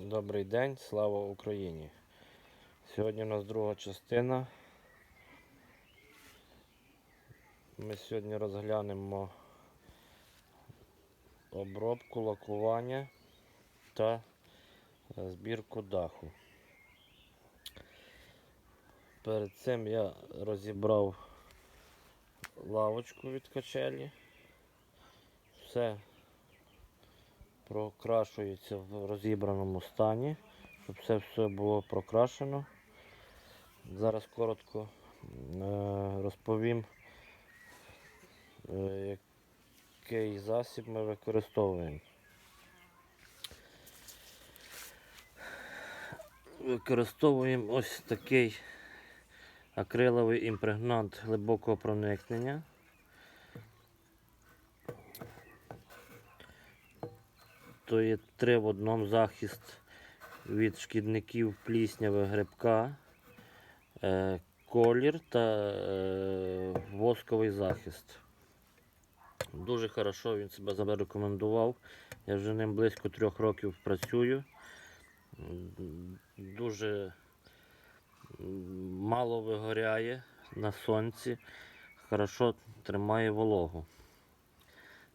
Добрий день, слава Україні! Сьогодні у нас друга частина. Ми сьогодні розглянемо обробку, лакування та е, збірку даху. Перед цим я розібрав лавочку від качелі. Все прокрашується в розібраному стані, щоб все все було прокрашено. Зараз коротко е, розповім, е, який засіб ми використовуємо. Використовуємо ось такий акриловий імпрегнант глибокого проникнення. То є три в одному захист від шкідників плісняви грибка, е, колір та е, восковий захист. Дуже хорошо він себе зарекомендував. Я вже ним близько трьох років працюю. Дуже мало вигоряє на сонці, хорошо тримає вологу.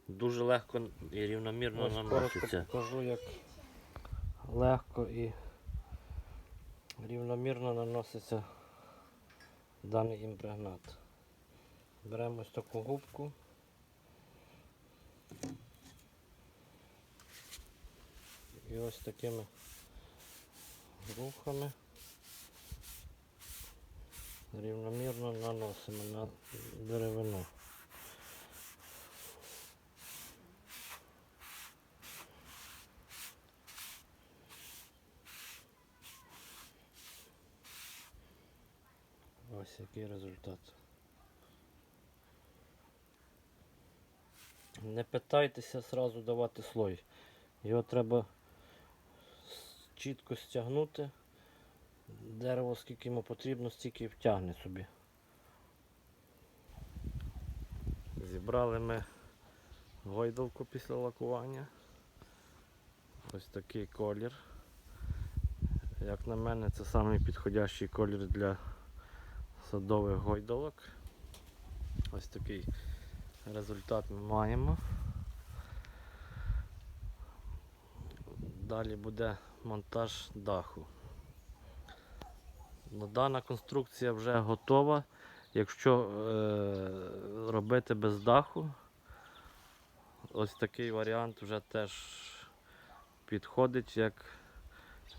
Дуже легко і рівномірно Ось наноситься. покажу, як легко і рівномірно наноситься даний імпрегнат. Беремо ось таку губку. І ось такими рухами рівномірно наносимо на деревину. Ось який результат. Не питайтеся сразу давати слой. Його треба чітко стягнути. Дерево, скільки йому потрібно, стільки втягне собі. Зібрали ми гойдалку після лакування. Ось такий колір. Як на мене, це самий колір для садових гойдалок. Ось такий результат ми маємо. Далі буде монтаж даху. Ну, дана конструкція вже готова. Якщо е, робити без даху, ось такий варіант вже теж підходить як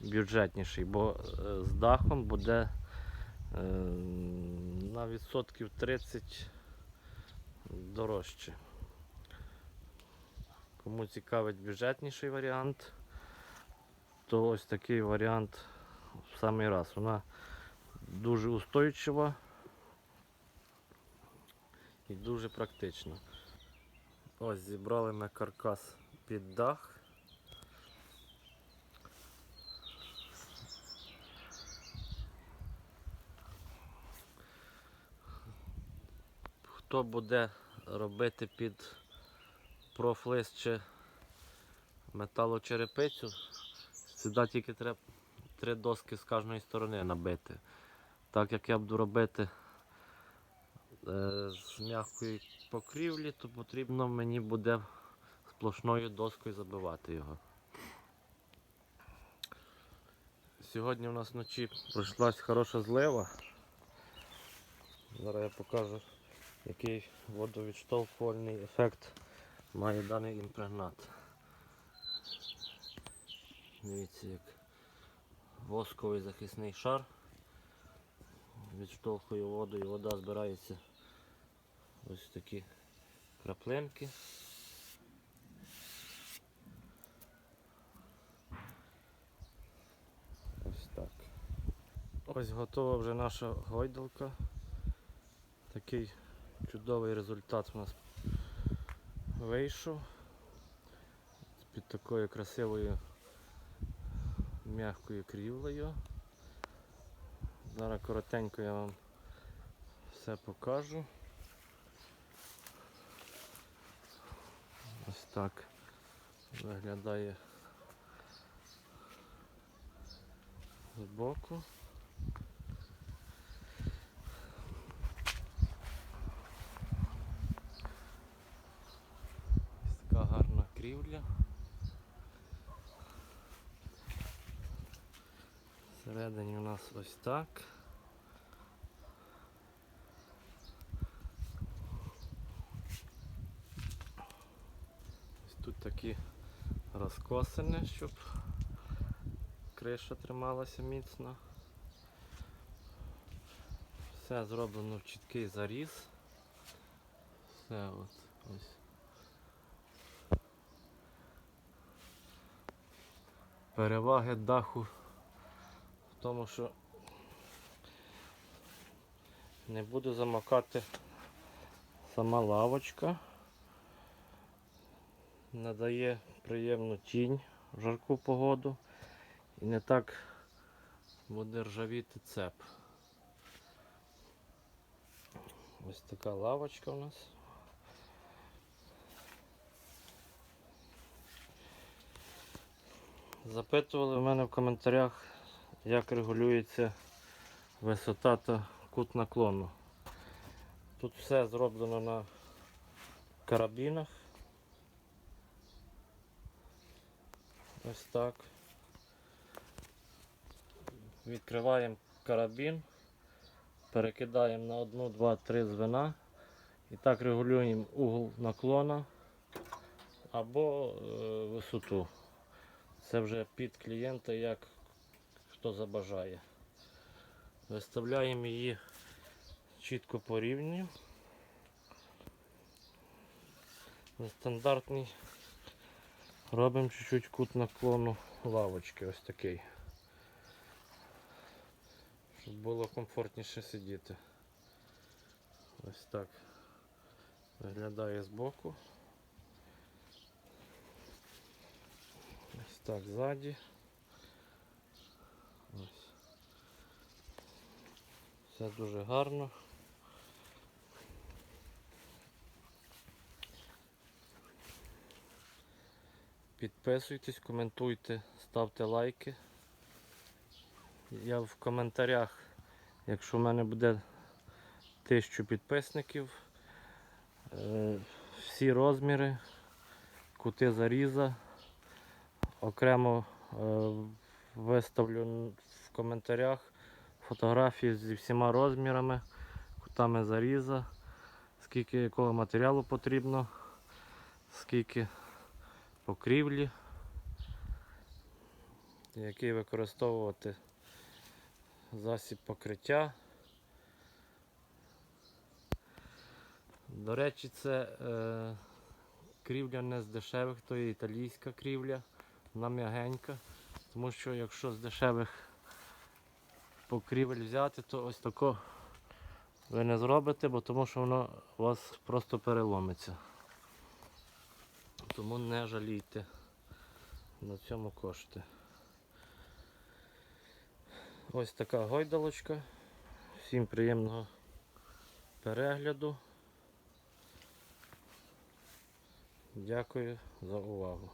бюджетніший, бо е, з дахом буде Е, на відсотків 30 дорожче. Кому цікавить бюджетніший варіант, то ось такий варіант в самий раз. Вона дуже устойчива і дуже практична. Ось зібрали ми каркас під дах. Хто буде робити під профлист чи металочерепицю, сюди тільки треба три доски з кожної сторони набити. Так як я буду робити е, з м'якої покрівлі, то потрібно мені буде сплошною доскою забивати його. Сьогодні у нас вночі пройшлась хороша злива. Зараз я покажу який водовідштовхувальний ефект має даний імпрегнат. Дивіться, як восковий захисний шар відштовхує воду і вода збирається ось такі краплинки. Ось так. Ось готова вже наша гойдалка. Такий чудовий результат у нас вийшов. Під такою красивою м'якою крівлею. Зараз коротенько я вам все покажу. Ось так виглядає збоку. Ось така гарна крівля. Всередині у нас ось так. Ось тут такі розкосини, щоб криша трималася міцно. Все зроблено в чіткий заріз. Все от ось. Переваги даху в тому, що не буде замокати сама лавочка. Надає приємну тінь в жарку погоду і не так буде ржавіти цеп. Ось така лавочка у нас. Запитували в мене в коментарях, як регулюється висота та кут наклону. Тут все зроблено на карабінах. Ось так. Відкриваємо карабін, перекидаємо на одну, два, три звена і так регулюємо угол наклона або е, висоту. Це вже під клієнта, як хто забажає. Виставляємо її чітко по рівню. Стандартний робимо чуть-чуть кут наклону лавочки, ось такий. Щоб було комфортніше сидіти. Ось так виглядає збоку. Так ззаді. Ось. Все дуже гарно. Підписуйтесь, коментуйте, ставте лайки. Я в коментарях, якщо в мене буде тисячу підписників, е, всі розміри, кути заріза, окремо е, виставлю в коментарях фотографії зі всіма розмірами, кутами заріза, скільки якого матеріалу потрібно, скільки покрівлі, який використовувати засіб покриття. До речі, це е, крівля не з дешевих, то є італійська крівля, вона м'ягенька, тому що якщо з дешевих покрівель взяти, то ось тако ви не зробите, бо тому що воно у вас просто переломиться. Тому не жалійте на цьому кошти. Ось така гойдалочка. Всім приємного перегляду. Дякую за увагу.